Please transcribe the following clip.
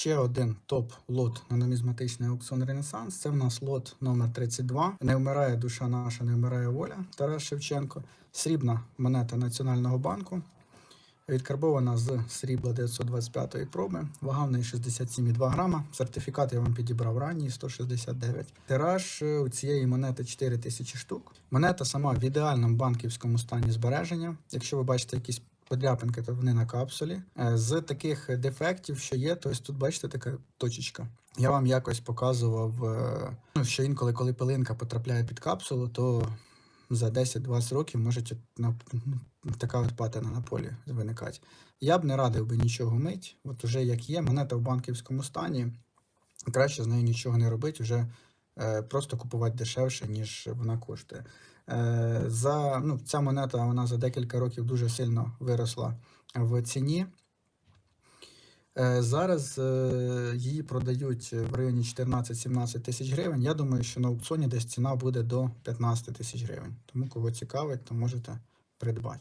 ще один топ-лот на нумізматичний аукціон Ренесанс. Це в нас лот номер 32. Не вмирає душа наша, не вмирає воля. Тарас Шевченко. Срібна монета Національного банку. Відкарбована з срібла 925-ї проби, вага в неї 67,2 грама. Сертифікат я вам підібрав ранній 169. Тираж е, у цієї монети 4000 штук. Монета сама в ідеальному банківському стані збереження. Якщо ви бачите якісь подряпинки, то вони на капсулі. Е, З таких дефектів, що є, то ось тут бачите така точечка. Я вам якось показував, е, ну, що інколи, коли пилинка потрапляє під капсулу, то за 10-20 років може така от патина на полі виникати. Я б не радив би нічого мить. От уже як є, монета в банківському стані. Краще з нею нічого не робити, вже просто купувати дешевше, ніж вона коштує. Е, за, ну, ця монета вона за декілька років дуже сильно виросла в ціні. Е, Зараз е, її продають в районі 14-17 тисяч гривень. Я думаю, що на аукціоні десь ціна буде до 15 тисяч гривень. Тому кого цікавить, то можете придбати.